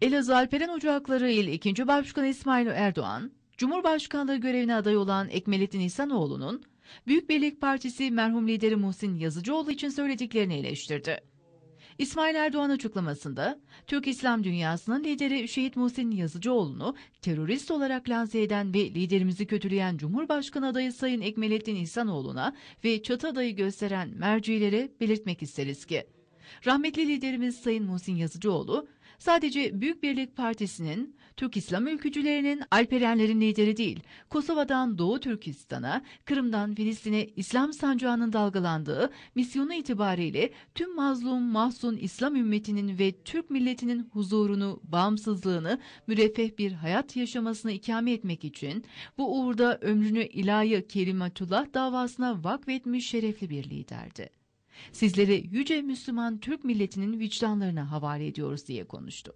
Elazığ Alperen Ocakları İl 2. Başkanı İsmail Erdoğan, Cumhurbaşkanlığı görevine aday olan Ekmelettin İhsanoğlu'nun Büyük Birlik Partisi merhum lideri Muhsin Yazıcıoğlu için söylediklerini eleştirdi. İsmail Erdoğan açıklamasında, Türk İslam dünyasının lideri Şehit Muhsin Yazıcıoğlu'nu terörist olarak lanse eden ve liderimizi kötüleyen Cumhurbaşkanı adayı Sayın Ekmelettin İhsanoğlu'na ve çatı adayı gösteren mercilere belirtmek isteriz ki, Rahmetli liderimiz Sayın Muhsin Yazıcıoğlu, sadece Büyük Birlik Partisi'nin, Türk İslam ülkücülerinin, Alperenlerin lideri değil, Kosova'dan Doğu Türkistan'a, Kırım'dan Filistin'e İslam sancağının dalgalandığı misyonu itibariyle tüm mazlum, mahzun İslam ümmetinin ve Türk milletinin huzurunu, bağımsızlığını, müreffeh bir hayat yaşamasını ikame etmek için bu uğurda ömrünü ilahi kelimatullah davasına vakfetmiş şerefli bir liderdi sizleri yüce Müslüman Türk milletinin vicdanlarına havale ediyoruz diye konuştu.